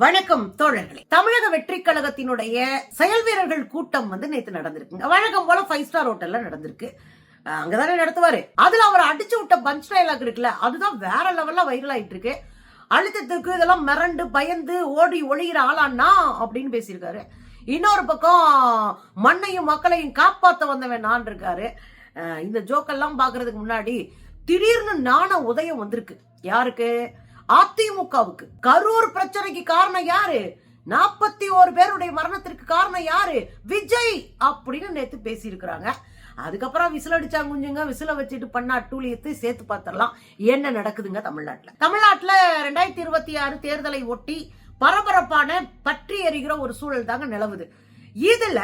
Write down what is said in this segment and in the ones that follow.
வணக்கம் தோழர்களே. தமிழக வெற்றி கழகத்தினுடைய செயல் வீரர்கள் கூட்டம் வந்து நேத்து நடந்திருக்குங்க. வழக்கம் போல ஃபைவ் ஸ்டார் ஹோட்டல்ல நடந்திருக்கு. அங்கதானே நடத்துவாரு. அதுல அவர் அடிச்சு விட்ட பஞ்ச் டயலாக் இருக்குல்ல அதுதான் வேற லெவல்ல வைரல் ஆயிட்டு இருக்கு அழுத்தத்துக்கு இதெல்லாம் மிரண்டு பயந்து ஓடி ஒழிகிற ஆளான்னா அப்படின்னு பேசியிருக்காரு. இன்னொரு பக்கம் மண்ணையும் மக்களையும் காப்பாத்த வந்தவன் நான் இருக்காரு இந்த ஜோக்கெல்லாம் பாக்குறதுக்கு முன்னாடி திடீர்னு நாண உதயம் வந்திருக்கு. யாருக்கு? அதிமுகவுக்கு கரூர் பிரச்சனைக்கு காரணம் யாரு? நாற்பத்தி ஓரு பேருடைய மரணத்திற்கு காரணம் யாரு? விஜய் அப்படின்னு நேற்று பேசியிருக்கிறாங்க. அதுக்கப்புறம் விசில் அடிச்சாங்க குஞ்சுங்க விசில வச்சுட்டு பண்ணா அட்டூழியத்தை சேர்த்து பார்த்துடலாம். என்ன நடக்குதுங்க தமிழ்நாட்டில்? தமிழ்நாட்டில் ரெண்டாயிரத்தி இருபத்தி ஆறு தேர்தலை ஒட்டி பரபரப்பான பற்றி எறிகிற ஒரு சூழல் தாங்க நிலவுது. இதுல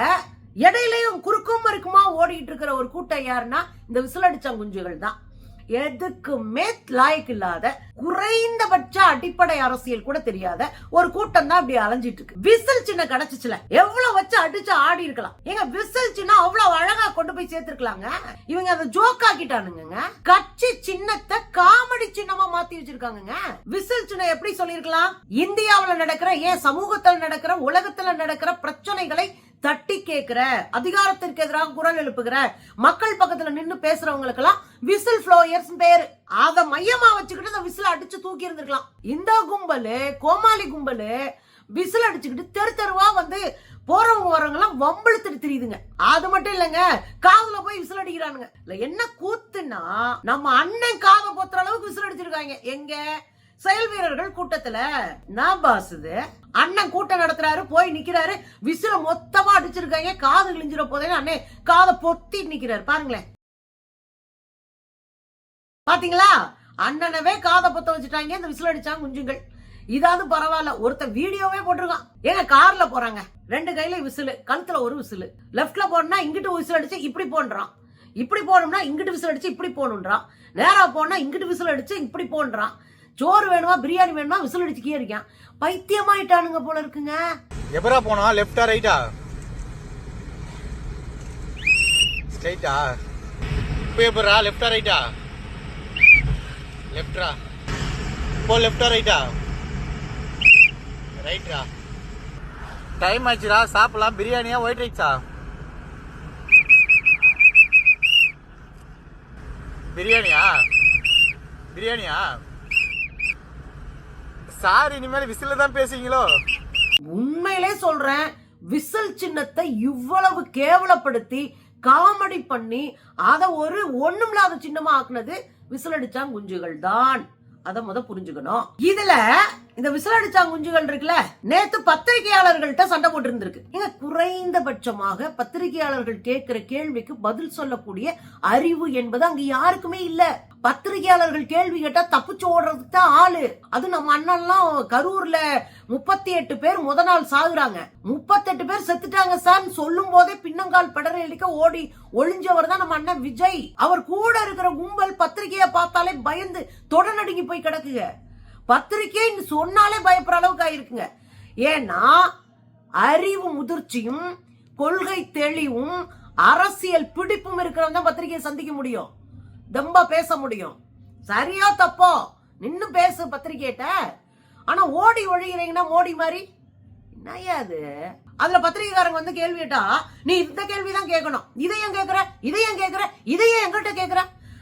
இடையிலையும் குறுக்கும் மறுக்குமா ஓடிட்டு இருக்கிற ஒரு கூட்டம் யாருன்னா இந்த விசில் அடிச்ச குஞ்சுகள் தான். எதுக்குமே லாய்க்கு இல்லாத குறைந்தபட்ச அடிப்படை அரசியல் கூட தெரியாத ஒரு கூட்டம் தான் அப்படி அலைஞ்சிட்டு இருக்கு விசில் சின்ன கிடைச்சிச்சுல. எவ்வளவு வச்சு அடிச்சு ஆடி இருக்கலாம். ஏங்க விசில் சின்ன அவ்வளவு அழகா கொண்டு போய் சேர்த்திருக்கலாங்க? இவங்க அதை ஜோக் ஆக்கிட்டானுங்க கட்சி சின்னத்தை காமெடி சின்னமா மாத்தி வச்சிருக்காங்க விசில் சின்ன எப்படி சொல்லிருக்கலாம் இந்தியாவுல நடக்கிற ஏன் சமூகத்துல நடக்கிற உலகத்துல நடக்கிற பிரச்சனைகளை தட்டி கேட்கிற அதிகாரத்திற்கு எதிராக குரல் எழுப்புகிற மக்கள் பக்கத்துல நின்னு பேசுறவங்களுக்கெல்லாம் விசில் ஃப்ளோயர்ஸ் பேரு. அத மையமா வச்சுக்கிட்டு அந்த விசில் அடிச்சு தூக்கி இருந்திருக்கலாம். இந்த கும்பலு கோமாளி கும்பலு விசில் அடிச்சுக்கிட்டு தெரு தெருவா வந்து போறவங்க வரவங்க எல்லாம் வம்பிழுத்துட்டு தெரியுதுங்க. அது மட்டும் இல்லைங்க காதுல போய் விசில் அடிக்கிறானுங்க. இல்ல என்ன கூத்துன்னா நம்ம அண்ணன் காதை பொத்துற அளவுக்கு விசில் அடிச்சிருக்காங்க. எங்க? செயல் வீரர்கள் கூட்டத்துல நான் பாசுது அண்ணன் கூட்டம் நடத்துறாரு போய் நிக்கிறாரு. விசில மொத்தமா அடிச்சிருக்காங்க. காது கிழிஞ்சிட போதேன்னு அண்ணே காதை பொத்தி நிக்கிறாரு. பாருங்களேன். பாத்தீங்களா? அண்ணனவே காதை பொத்த வச்சுட்டாங்க. இந்த விசில் அடிச்சாங்க குஞ்சுங்கள். இதாவது பரவாயில்ல. ஒருத்தன் வீடியோவே போட்டிருக்கான். ஏங்க கார்ல போறாங்க. ரெண்டு கையில விசிலு கழுத்துல ஒரு விசிலு. லெஃப்ட்ல போனா இங்கிட்டு விசில் அடிச்சு இப்படி போன்றான். இப்படி போனோம்னா இங்கிட்டு விசில் அடிச்சு இப்படி போகணுன்றான் நேரா போனா இங்கிட்டு விசில் அடிச்சு இப்படி போன்றான். சோறு வேணுமா பிரியாணி வேணுமா விசில் அடிச்சு கீழே இருக்கான். பைத்தியமாயிட்டானுங்க போல இருக்குங்க. எப்பரா போனா லெஃப்டா ரைட்டா ஸ்ட்ரைட்டா இப்போ எப்பரா லெஃப்டா ரைட்டா லெஃப்டா இப்போ லெஃப்டா ரைட்டா ரைட்ரா டைம் ஆச்சுடா சாப்பிடலாம். பிரியாணியா ஒயிட் ரைஸா பிரியாணியா? பிரியாணியா? சார் இனிமேல் விசில தான் பேசுவீங்களோ? உண்மையிலே சொல்றேன் விசில் சின்னத்தை இவ்வளவு கேவலப்படுத்தி காமெடி பண்ணி அதை ஒரு ஒண்ணுமில்லாத சின்னமா ஆக்குனது விசில் அடிச்சாங்க குஞ்சுகள் தான். அதை முத புரிஞ்சுக்கணும். இதுல இந்த விசில் அடிச்சாங்க குஞ்சுகள் இருக்குல்ல நேத்து பத்திரிகையாளர்கள்ட்ட சண்டை போட்டு இருந்திருக்கு இங்க குறைந்தபட்சமாக பத்திரிகையாளர்கள் கேட்கிற கேள்விக்கு பதில் சொல்லக்கூடிய அறிவு என்பது அங்க யாருக்குமே இல்ல. பத்திரிகையாளர்கள் கேள்வி கேட்டா தப்பிச்சு ஓடுறதுக்கு தான் ஆளு. அது நம்ம அண்ணன்லாம் கரூர்ல முப்பத்தி எட்டு பேர் முத நாள் சாகுறாங்க. முப்பத்தெட்டு பேர் செத்துட்டாங்க சார். சொல்லும் போதே பின்னங்கால் படர இழிக்க ஓடி ஒளிஞ்சவர் தான் நம்ம அண்ணன் விஜய். அவர் கூட இருக்கிற கும்பல் பத்திரிகையை பார்த்தாலே பயந்து தொடநடுங்கி போய் கிடக்குங்க. பத்திரிகை சொன்னாலே பயப்படுற அளவுக்கு ஆயிருக்குங்க. ஏன்னா அறிவு முதிர்ச்சியும் கொள்கை தெளிவும் அரசியல் பிடிப்பும் இருக்கிறவங்க தான் பத்திரிகையை சந்திக்க முடியும். தெம்பா பேச முடியும். சரியா தப்போ? நின்னு பேசு பத்திரிகையிட்ட ஆனா ஓடி ஒழிகிறீங்கன்னா மோடி மாதிரி? என்னையா அது? அதுல பத்திரிகைக்காரங்க வந்து கேள்வி கேட்டா நீ இந்த கேள்விதான் கேட்கணும். இதையும் கேட்கற? இதையும் கேட்கற? இதையும் எங்கிட்ட கேட்கற?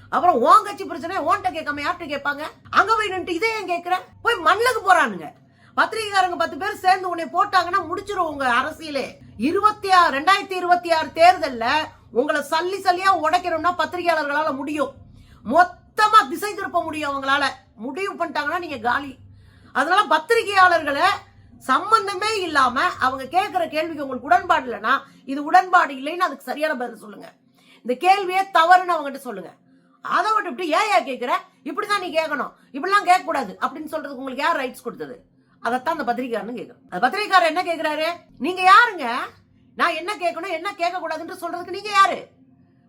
அப்புறம் ஓன் கட்சி பிரச்சனை ஓன்ட்ட கேட்காம யார்கிட்ட கேட்பாங்க? அங்க போய் நின்று இதையும் கேட்கற? போய் மண்ணுக்கு போறானுங்க. பத்திரிகைக்காரங்க பத்து பேர் சேர்ந்து உன்னை போட்டாங்கன்னா முடிச்சிரும் உங்க அரசியலே. இருபத்தி ஆறு ரெண்டாயிரத்தி இருபத்தி ஆறு தேர்தல்ல உங்களை சல்லி சல்லியா உடைக்கணும்னா பத்திரிகையாளர்களால முடியும். மொத்தமா திசை திருப்ப முடியும் அவங்களால முடிவு பண்ணிட்டாங்கன்னா நீங்க காலி. அதனால பத்திரிகையாளர்களை சம்பந்தமே இல்லாம அவங்க கேட்கிற கேள்விக்கு உங்களுக்கு உடன்பாடு இல்லைன்னா இது உடன்பாடு இல்லைன்னு அதுக்கு சரியான பதில் சொல்லுங்க. இந்த கேள்வியே தவறுன்னு அவங்ககிட்ட சொல்லுங்க. அதை விட்டு ஏன் ஏன் கேட்கிற இப்படிதான் நீ கேட்கணும் இப்படிலாம் கேட்கக்கூடாது அப்படின்னு சொல்றதுக்கு உங்களுக்கு யார் ரைட்ஸ் கொடுத்தது? அதைத்தான் அந்த பத்திரிகையாரனு கேட்கணும் அந்த பத்திரிகையாரர் என்ன கேட்குறாரு நீங்க யாருங்க? நான் என்ன கேட்கணும் என்ன கேட்கக்கூடாதுன்னு சொல்றதுக்கு நீங்க யாரு?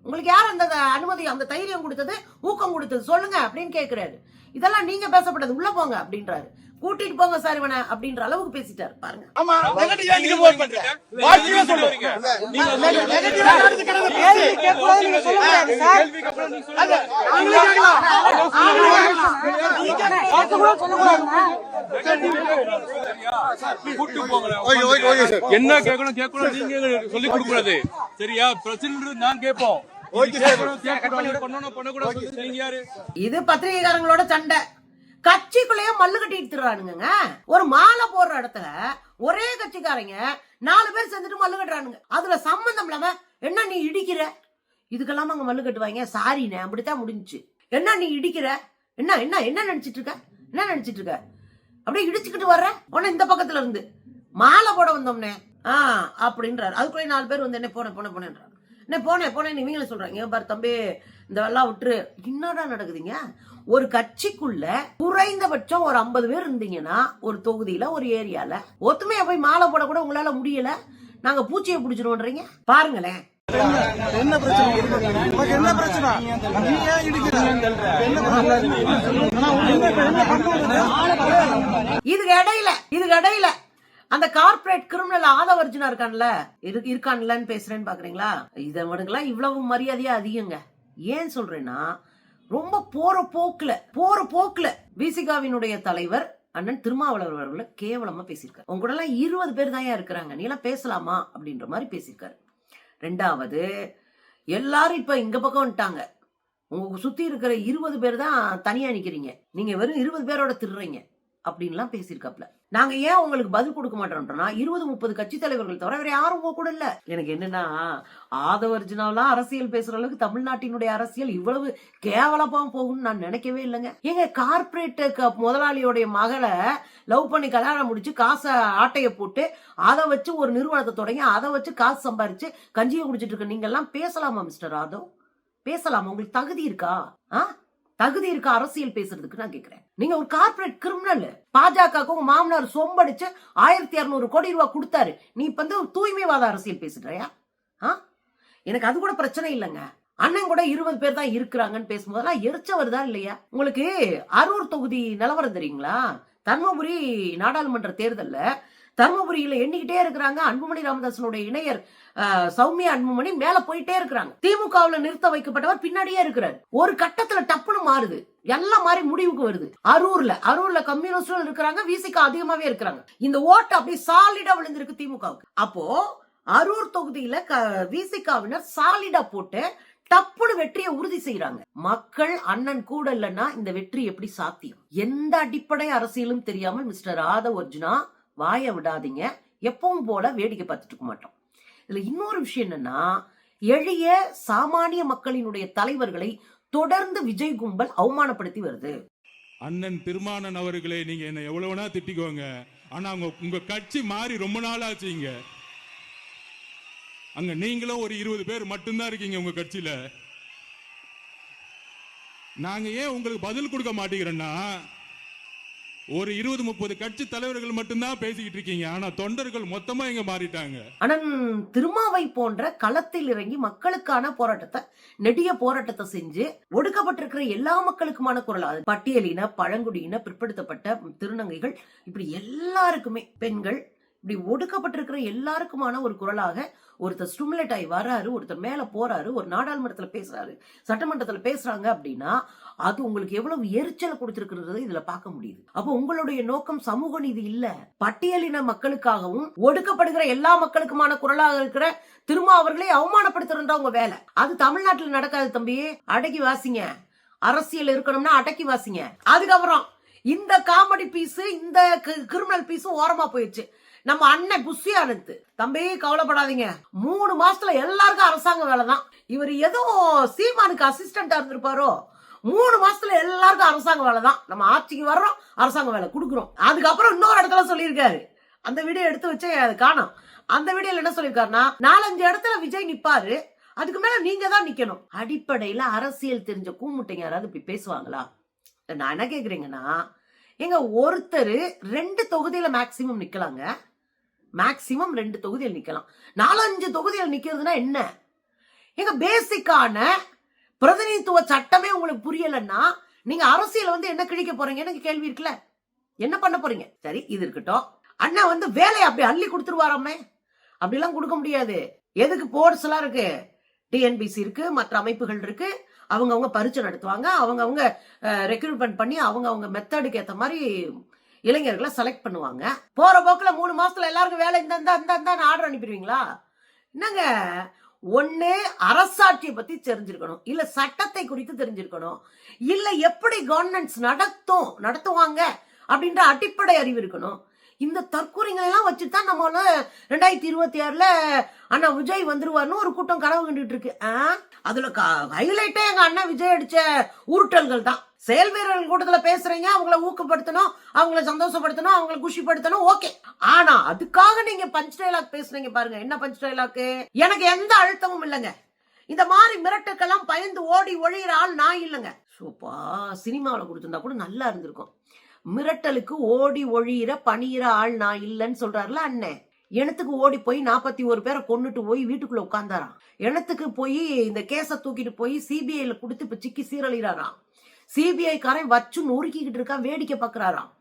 உங்களுக்கு யார் அந்த அனுமதி அந்த தைரியம் கொடுத்தது ஊக்கம் கொடுத்தது? சொல்லுங்க அப்படின்னு கேட்கிறாரு இதெல்லாம் நீங்க பேசப்பட்டது. உள்ள போங்க அப்படின்றாரு. கூட்டிட்டு போங்க சார் இவனை அப்படின்ற அளவுக்கு பேசிட்டாரு. பாருங்க. ஆமா நெகட்டிவ் நீங்க நீங்க சொல்ல முடியாது சார். அது என்ன கேட்கணும் கேட்கணும் நீங்க எங்களுக்கு சொல்லிக் கொடுக்கூடாது சரியா? பிரசிடண்ட் நான் கேட்போம். இது பத்திரிகைக்காரங்களோட சண்டை. கட்சிக்குள்ளேயே மல்லு கட்டிட்டு திர்றானுங்க ஒரு மாலை போடுற இடத்துல ஒரே கட்சிக்காரங்க நாலு பேர் சேர்ந்துட்டு மல்லு கட்டுறானுங்க. அதுல சம்பந்தம் இல்லாம என்ன நீ இடிக்கிற? இதுக்கெல்லாம் அங்க மல்லு கட்டுவாங்க. சாரிண்ணே அப்படித்தான் முடிஞ்சுச்சு. என்ன நீ இடிக்கிற? என்ன என்ன என்ன நினைச்சிட்டு இருக்க? என்ன நினைச்சிட்டு இருக்க? அப்படியே இடிச்சுக்கிட்டு வர்ற? உடனே இந்த பக்கத்துல இருந்து. மாலை போட வந்தோம்னே. ஆ அப்படின்றாரு. அதுக்குள்ளே நாலு பேர் வந்து என்ன போனேன் போனேன் போனேன்றாரு என்ன போனேன் போனேன் இவங்களும் சொல்றாங்க "இங்க பாரு தம்பி இந்த வெள்ளம் விட்டுரு. என்னடா நடக்குதுங்க? ஒரு கட்சிக்குள்ள குறைந்தபட்சம் ஒரு ஐம்பது பேர் இருந்தீங்கன்னா ஒரு தொகுதியில ஒரு ஏரியால ஒத்துமையா போய் மாலை போட கூட உங்களால முடியல. நாங்க பூச்சியை பிடிச்சிருவோன்றீங்க? பாருங்களேன். என்ன பிரச்சனை? என்ன பிரச்சனை? நீ ஏன் இடிக்கிற? என்ன பிரச்சனை? இதுக்கு இடையில இதுக்கு இடையில அந்த கார்ப்பரேட் கிரிமினல் ஆதவர்ஜுனா இருக்கான்ல? இருக்கான்லன்னு பேசுறேன்னு பாக்குறீங்களா? இதை விடுங்களா இவ்வளவு மரியாதையா அதிகங்க. ஏன் சொல்றேன்னா ரொம்ப போற போக்குல போற போக்குல விசிகாவினுடைய தலைவர் அண்ணன் திருமாவளவர் அவர்களை கேவலமா பேசியிருக்காரு. உங்க கூட எல்லாம் இருபது பேர் தான் இருக்கிறாங்க. நீ எல்லாம் பேசலாமா? அப்படின்ற மாதிரி பேசியிருக்காரு. ரெண்டாவது எல்லாரும் இப்ப இங்க பக்கம் வந்துட்டாங்க. உங்க சுத்தி இருக்கிற இருபது பேர் தான் தனியா நிக்கிறீங்க. நீங்க வெறும் இருபது பேரோட திருறீங்க. அப்படின்லாம் பேசியிருக்காப்ல நாங்க ஏன் உங்களுக்கு பதில் கொடுக்க மாட்டோம்னா இருபது முப்பது கட்சி தலைவர்கள் தவிர வேற யாரும் உங்க கூட இல்ல. எனக்கு என்னன்னா ஆதவர்ஜினாலாம் அரசியல் பேசுற அளவுக்கு தமிழ்நாட்டினுடைய அரசியல் இவ்வளவு கேவலமா போகும்னு நான் நினைக்கவே இல்லைங்க. எங்க கார்பரேட் முதலாளியோடைய மகளை லவ் பண்ணி கல்யாணம் முடிச்சு காசை ஆட்டைய போட்டு அதை வச்சு ஒரு நிறுவனத்தை தொடங்கி அதை வச்சு காசு சம்பாரிச்சு கஞ்சியை குடிச்சிட்டு இருக்க நீங்க எல்லாம் பேசலாமா மிஸ்டர் ஆதவ்? பேசலாமா? உங்களுக்கு தகுதி இருக்கா? ஆ? தகுதி இருக்கா அரசியல் பேசுறதுக்கு? நான் கேக்குறேன். நீங்க ஒரு கார்ப்பரேட் கிரிமினல் பாஜகவுக்கும் உங்க மாமனார் சொம்படிச்சு ஆயிரத்தி இரநூறு கோடி ரூபா கொடுத்தாரு. நீ இப்ப வந்து தூய்மைவாத அரசியல் பேசுறியா ஆ? எனக்கு அது கூட பிரச்சனை இல்லைங்க. அண்ணன் கூட இருபது பேர் தான் இருக்கிறாங்கன்னு பேசும்போதெல்லாம் எரிச்ச வருதா இல்லையா? உங்களுக்கு அரூர் தொகுதி நிலவரம் தெரியுங்களா? தர்மபுரி நாடாளுமன்ற தேர்தல்ல தர்மபுரியில எண்ணிக்கிட்டே இருக்கிறாங்க அன்புமணி ராமதாசனுடைய இணையர் சௌமியா அன்புமணி மேல போயிட்டே இருக்கிறாங்க. திமுகவுல நிறுத்த வைக்கப்பட்டவர் பின்னாடியே இருக்கிறார். ஒரு கட்டத்துல டப்புன்னு மாறுது. எல்லாம் மாதிரி முடிவுக்கு வருது. அரூர்ல அரூர்ல கம்யூனிஸ்டும் இருக்கிறாங்க விசிக அதிகமாவே இருக்கிறாங்க. இந்த ஓட்டு அப்படியே சாலிடா விழுந்திருக்கு திமுகவுக்கு. அப்போ அரூர் தொகுதியில விசிகாவினர் சாலிடா போட்டு டப்புனு வெற்றியை உறுதி செய்யறாங்க மக்கள் அண்ணன் கூட இல்லைன்னா இந்த வெற்றி எப்படி சாத்தியம்? எந்த அடிப்படை அரசியலும் தெரியாமல் மிஸ்டர் ஆதவ் அர்ஜுனா வாய விடாதீங்க. எப்பவும் போல வேடிக்கை பார்த்துட்டு இருக்க மாட்டோம். இதுல இன்னொரு விஷயம் என்னன்னா எளிய சாமானிய மக்களினுடைய தலைவர்களை தொடர்ந்து விஜய் கும்பல் அவமானப்படுத்தி வருது. அண்ணன் திருமானன் அவர்களே நீங்க என்ன எவ்வளவு திட்டிக்கோங்க. ஆனா உங்க உங்க கட்சி மாறி ரொம்ப நாள் ஆச்சுங்க அங்க நீங்களும் ஒரு இருபது பேர் மட்டும்தான் இருக்கீங்க உங்க கட்சியில. நாங்க ஏன் உங்களுக்கு பதில் கொடுக்க மாட்டேங்கிறோன்னா ஒரு இருபது முப்பது கட்சி தலைவர்கள் மட்டும்தான் பேசிக்கிட்டு இருக்கீங்க. ஆனா தொண்டர்கள் மொத்தமா இங்க மாறிட்டாங்க. அண்ணன் திருமாவை போன்ற களத்தில் இறங்கி மக்களுக்கான போராட்டத்தை நெடிய போராட்டத்தை செஞ்சு ஒடுக்கப்பட்டிருக்கிற எல்லா மக்களுக்குமான குரல்? அது பட்டியலின பழங்குடியின பிற்படுத்தப்பட்ட திருநங்கைகள் இப்படி எல்லாருக்குமே பெண்கள் இப்படி ஒடுக்கப்பட்டிருக்கிற எல்லாருக்குமான ஒரு குரலாக ஒருத்தர் ஸ்டிமுலேட் ஆகி வராரு ஒருத்தர் மேல போறாரு ஒரு நாடாளுமன்றத்துல பேசுறாரு சட்டமன்றத்துல பேசுறாங்க அப்படின்னா அது உங்களுக்கு எவ்வளவு எரிச்சல் கொடுத்திருக்கிறது இதுல பார்க்க முடியுது. அப்போ உங்களுடைய நோக்கம் சமூக நீதி இல்ல. பட்டியலின மக்களுக்காகவும் ஒடுக்கப்படுகிற எல்லா மக்களுக்குமான குரலாக இருக்கிற திரும்ப அவர்களை அவமானப்படுத்துறதா உங்க வேலை. அது தமிழ்நாட்டுல நடக்காது தம்பி. அடக்கி வாசிங்க. அரசியல் இருக்கணும்னா அடக்கி வாசிங்க. அதுக்கப்புறம் இந்த காமெடி பீஸ் இந்த கிரிமினல் பீஸும் ஓரமா போயிடுச்சு. நம்ம அண்ணன் புஷி ஆனந்த் தம்பி கவலைப்படாதீங்க. மூணு மாசத்துல எல்லாருக்கும் அரசாங்க வேலை தான் இவர் ஏதோ சீமானுக்கு அசிஸ்டண்டா இருந்திருப்பாரோ? மூணு மாசத்துல எல்லாருக்கும் அரசாங்க வேலை தான். நம்ம ஆட்சிக்கு வர்றோம் அரசாங்க வேலை கொடுக்குறோம். அதுக்கப்புறம் இன்னொரு இடத்துல சொல்லியிருக்காரு. அந்த வீடியோ எடுத்து வச்சே அது காணும். அந்த வீடியோல என்ன சொல்லியிருக்காருன்னா நாலஞ்சு இடத்துல விஜய் நிப்பாரு. அதுக்கு மேல நீங்க தான் நிக்கணும். அடிப்படையில அரசியல் தெரிஞ்ச கூமுட்டைங்க யாராவது இப்படி பேசுவாங்களா? நான் என்ன கேக்குறீங்கன்னா எங்க ஒருத்தர் ரெண்டு தொகுதியில மேக்சிமம் நிக்கலாங்க. மேக்சிமம் ரெண்டு தொகுதியில் நிக்கலாம். நாலஞ்சு தொகுதியில் நிக்கிறதுனா என்ன? எங்க பேசிக்கான பிரதிநிதித்துவ சட்டமே உங்களுக்கு புரியலன்னா நீங்க அரசியல் வந்து என்ன கிழிக்க போறீங்க? எனக்கு கேள்வி இருக்குல்ல. என்ன பண்ண போறீங்க? சரி இது இருக்கட்டும். அண்ணா வந்து வேலையை அப்படி அள்ளி கொடுத்துருவாராமே. அப்படிலாம் கொடுக்க முடியாது. எதுக்கு போர்ட்ஸ் எல்லாம் இருக்கு? டிஎன்பிசி இருக்கு மற்ற அமைப்புகள் இருக்கு. அவங்க அவங்க பரீட்சை நடத்துவாங்க. அவங்க அவங்க ரெக்ரூட்மெண்ட் பண்ணி அவங்க அவங்க மெத்தடுக்கு ஏற்ற மாதிரி இளைஞர்களை செலக்ட் பண்ணுவாங்க. போற போக்குல மூணு மாசத்துல எல்லாருக்கும் வேலை இந்த இந்த இந்த இந்த ஆர்டர் அனுப்பிடுவீங்களா? என்னங்க? ஒன்று அரசாட்சியை பத்தி தெரிஞ்சிருக்கணும். இல்ல சட்டத்தை குறித்து தெரிஞ்சிருக்கணும். இல்ல எப்படி கவர்னன்ஸ் நடத்தும் நடத்துவாங்க அப்படின்ற அடிப்படை அறிவு இருக்கணும். இந்த தற்கொலைகளை எல்லாம் தான் நம்ம ஒன்று ரெண்டாயிரத்தி இருபத்தி ஆறுல அண்ணா விஜய் வந்துருவார்னு ஒரு கூட்டம் கனவு கண்டுட்டு இருக்கு. ஆ? அதுல ஹைலைட்டே எங்க அண்ணா விஜய் அடிச்ச உருட்டல்கள் தான். செயல் வீரர்கள் கூட்டத்துல பேசுறீங்க அவங்கள ஊக்கப்படுத்தணும் அவங்கள சந்தோஷப்படுத்தணும் அவங்கள குஷிப்படுத்தணும் ஓகே ஆனா அதுக்காக நீங்க பஞ்ச் டைலாக் பேசுறீங்க பாருங்க. என்ன பஞ்ச் டைலாக்கு எனக்கு எந்த அழுத்தமும் இல்லைங்க. இந்த மாதிரி மிரட்டுக்கெல்லாம் பயந்து ஓடி ஒழிகிற ஆள் நான் இல்லைங்க. சூப்பா சினிமாவில் கொடுத்துருந்தா கூட நல்லா இருந்திருக்கும். மிரட்டலுக்கு ஓடி ஒழியிற பணியிற ஆள் நான் இல்லைன்னு சொல்றாருல அண்ணன் இனத்துக்கு ஓடி போய் நாற்பத்தி ஒரு பேரை கொண்டுட்டு போய் வீட்டுக்குள்ள உட்காந்தாராம் இனத்துக்கு போய் இந்த கேஸை தூக்கிட்டு போய் சிபிஐல கொடுத்து இப்ப சிக்கி சீரழிறாராம் சிபிஐ காரன் வச்சு நொறுக்கிக்கிட்டு இருக்கான் வேடிக்கை பார்க்கறாராம்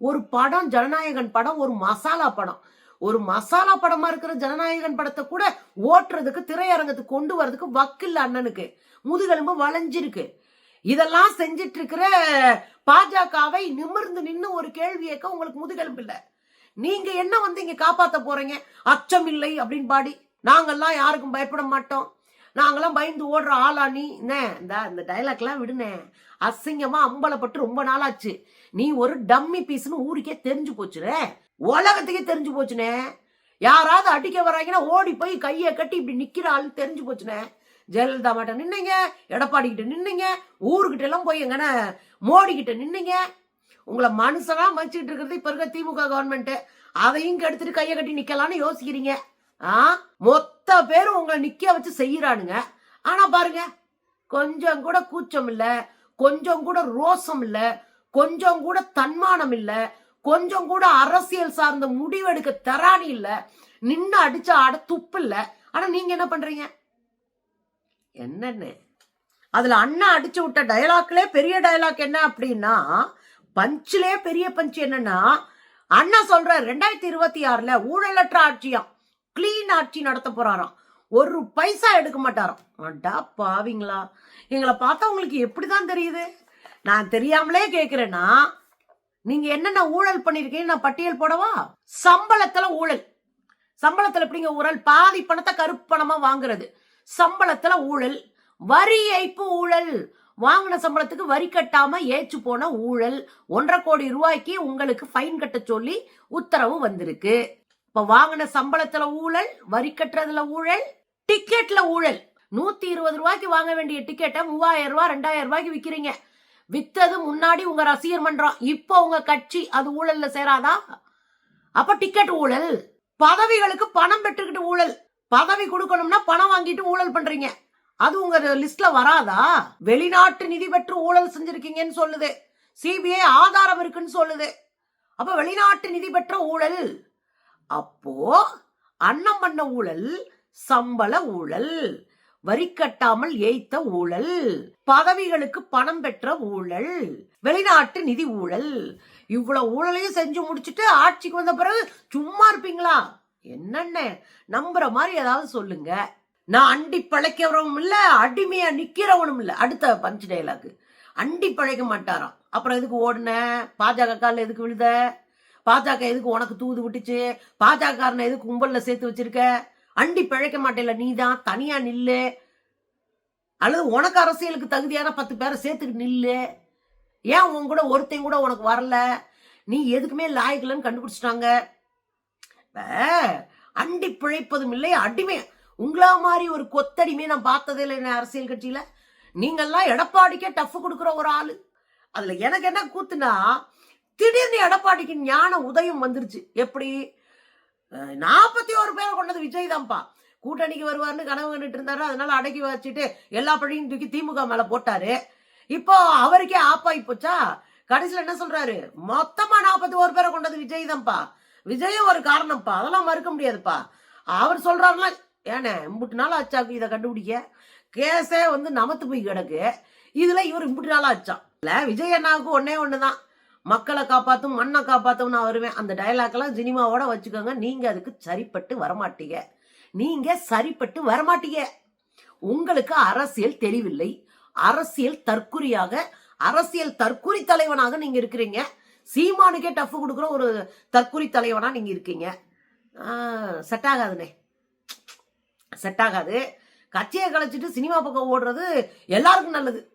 ஒரு படம் ஜனநாயகன் படம் ஒரு மசாலா படம். ஒரு மசாலா படமா இருக்கிற ஜனநாயகன் படத்தை கூட ஓட்டுறதுக்கு திரையரங்கத்துக்கு கொண்டு வர்றதுக்கு வக்கில்ல அண்ணனுக்கு முதுகெலும்பு வளைஞ்சிருக்கு. இதெல்லாம் செஞ்சிட்டு இருக்கிற பாஜகவை நிமிர்ந்து நின்னு ஒரு கேள்வி கேட்க உங்களுக்கு முதுகெலும்பு இல்ல. நீங்க என்ன வந்து இங்க காப்பாத்த போறீங்க? அச்சம் இல்லை அப்படின்னு பாடி நாங்கெல்லாம் யாருக்கும் பயப்பட மாட்டோம். நாங்கெல்லாம் பயந்து ஓடுற ஆளா நீ? என்ன? இந்த இந்த டைலாக்லாம் விடுனே அசிங்கமா அம்பலப்பட்டு ரொம்ப நாளாச்சு. நீ ஒரு டம்மி பீஸ்னு ஊருக்கே தெரிஞ்சு போச்சுனே? உலகத்துக்கே தெரிஞ்சு போச்சுனே? யாராவது அடிக்க வராங்கன்னா ஓடி போய் கையை கட்டி இப்படி நிக்கிற ஆள் தெரிஞ்சு போச்சுனே? ஜெயலலிதா மாட்ட நின்னீங்க எடப்பாடி கிட்ட நின்னீங்க ஊருக்கிட்ட எல்லாம் போய் எங்கன்னா மோடி கிட்ட நின்னீங்க. உங்களை மனுஷனா மதிச்சுட்டு இருக்கிறது இப்ப இருக்க திமுக கவர்மெண்ட் அதையும் கெடுத்துட்டு கையை கட்டி நிக்கலாம்னு யோசிக்கிறீங்க. ஆ? மொத்த பேரும் உங்களை நிக்க வச்சு செய்யறானுங்க. ஆனா பாருங்க கொஞ்சம் கூட கூச்சம் இல்லை. கொஞ்சம் கூட ரோசம் இல்ல கொஞ்சம் கூட தன்மானம் இல்ல கொஞ்சம் கூட அரசியல் சார்ந்த முடிவெடுக்க தராணி இல்ல நின்னு அடிச்ச ஆட துப்பு இல்ல. ஆனா நீங்க என்ன பண்றீங்க? என்னன்னு? அதுல அண்ணா அடிச்சு விட்ட டயலாக்லே பெரிய டயலாக் என்ன அப்படின்னா பஞ்சிலே பெரிய பஞ்ச் என்னன்னா அண்ணா சொல்ற ரெண்டாயிரத்தி இருபத்தி ஆறுல ஊழலற்ற ஆட்சியாம். கிளீன் ஆட்சி நடத்த போறாராம். ஒரு பைசா எடுக்க மாட்டாராம். அடா பாவிங்களா. எங்களை பார்த்தா உங்களுக்கு எப்படி தான் தெரியுது? நான் தெரியாமலே கேட்குறேன்னா நீங்க என்னென்ன ஊழல் பண்ணிருக்கீங்க நான் பட்டியல் போடவா? சம்பளத்துல ஊழல். சம்பளத்துல எப்படிங்க ஊழல்? பாதி பணத்தை கருப்பு பணமா வாங்குறது. சம்பளத்துல ஊழல். வரி ஏய்ப்பு ஊழல். வாங்கின சம்பளத்துக்கு வரி கட்டாம ஏச்சு போன ஊழல். ஒன்றரை கோடி ரூபாய்க்கு உங்களுக்கு ஃபைன் கட்ட சொல்லி உத்தரவு வந்திருக்கு. இப்ப வாங்கின சம்பளத்துல ஊழல் வரி கட்டுறதுல ஊழல் டிக்கெட்ல ஊழல். நூத்தி இருபது ரூபாய்க்கு வாங்க வேண்டிய டிக்கெட்டை மூவாயிரம் ரூபாய் ரெண்டாயிரம் ரூபாய்க்கு விற்கிறீங்க வித்தது முன்னாடி உங்க ரசிகர் மன்றம். இப்போ உங்க கட்சி அது ஊழல்ல சேராதா? அப்ப டிக்கெட் ஊழல். பதவிகளுக்கு பணம் பெற்றுக்கிட்டு ஊழல். பதவி கொடுக்கணும்னா பணம் வாங்கிட்டு ஊழல் பண்றீங்க. அது உங்க லிஸ்ட்ல வராதா? வெளிநாட்டு நிதி பெற்று ஊழல் செஞ்சிருக்கீங்கன்னு சொல்லுது. சிபிஐ ஆதாரம் இருக்குன்னு சொல்லுது. அப்ப வெளிநாட்டு நிதி பெற்ற ஊழல். அப்போ அன்னம் பண்ண ஊழல் சம்பள ஊழல். வரி கட்டாமல் ஏய்த்த ஊழல். பதவிகளுக்கு பணம் பெற்ற ஊழல். வெளிநாட்டு நிதி ஊழல். இவ்வளவு ஊழலையும் செஞ்சு முடிச்சுட்டு ஆட்சிக்கு வந்த பிறகு சும்மா இருப்பீங்களா? என்னென்ன? நம்புற மாதிரி ஏதாவது சொல்லுங்க. நான் அண்டி பழைக்கிறவனும் இல்ல அடிமையா நிக்கிறவனும் இல்ல. அடுத்த பஞ்ச் டைலாக்கு அண்டி பழைக்க மாட்டாராம். அப்புறம் எதுக்கு ஓடுன? பாஜக காலில் எதுக்கு விழுத? பாஜக எதுக்கு உனக்கு தூது விட்டுச்சு? பாஜக காரனை எதுக்கு கும்பல்ல சேர்த்து வச்சிருக்க? அண்டி பிழைக்க மாட்டேல நீ தான் தனியா நில்லு. அல்லது உனக்கு அரசியலுக்கு தகுதியான பத்து பேரை சேர்த்துக்கு நில்லு. ஏன் உன் கூட ஒருத்தையும் கூட உனக்கு வரல? நீ எதுக்குமே லாயக்கலன்னு கண்டுபிடிச்சிட்டாங்க. அண்டி பிழைப்பதும் இல்லை அடிமை. உங்களா மாதிரி ஒரு கொத்தடிமை நான் பார்த்ததே இல்லை என்ன அரசியல் கட்சியில. நீங்கெல்லாம் எடப்பாடிக்கே டஃப் கொடுக்குற ஒரு ஆளு. அதுல எனக்கு என்ன கூத்துனா திடீர்னு எடப்பாடிக்கு ஞான உதயம் வந்துருச்சு. எப்படி? நாற்பத்தி ஒரு பேரை கொண்டது விஜய் தான்ப்பா. கூட்டணிக்கு வருவார்னு கனவு கண்டுட்டு இருந்தாரு. அதனால அடக்கி வச்சுட்டு எல்லா பழியும் தூக்கி திமுக மேல போட்டாரு. இப்போ அவருக்கே ஆப்பாய் போச்சா? கடைசியில் என்ன சொல்றாரு? மொத்தமா நாற்பத்தி ஒரு பேரை கொண்டது விஜய் தான்ப்பா. விஜயும் ஒரு காரணம்ப்பா. அதெல்லாம் மறுக்க முடியாதுப்பா. அவர் சொல்றாருல ஏனே இம்புட்டு நாள் ஆச்சாக்கு இதை கண்டுபிடிக்க? கேஸே வந்து நமத்து போய் கிடக்கு. இதுல இவர் இம்புட்டு நாள் ஆச்சான் இல்ல விஜய் அண்ணாவுக்கு ஒன்னே ஒண்ணுதான். மக்களை காப்பாத்தும் மண்ணை காப்பாத்தும் நான் வருவேன். அந்த டயலாக்லாம் சினிமாவோட வச்சுக்கோங்க. நீங்க அதுக்கு சரிப்பட்டு வரமாட்டீங்க. நீங்க சரிப்பட்டு வரமாட்டீங்க. உங்களுக்கு அரசியல் தெளிவில்லை. அரசியல் தற்குறியாக அரசியல் தற்குறி தலைவனாக நீங்க இருக்கிறீங்க. சீமானுக்கே டஃப் கொடுக்குற ஒரு தற்குறி தலைவனா நீங்க இருக்கீங்க. செட் ஆகாதுனே செட் ஆகாது. கட்சியை கலைச்சிட்டு சினிமா பக்கம் ஓடுறது எல்லாருக்கும் நல்லது.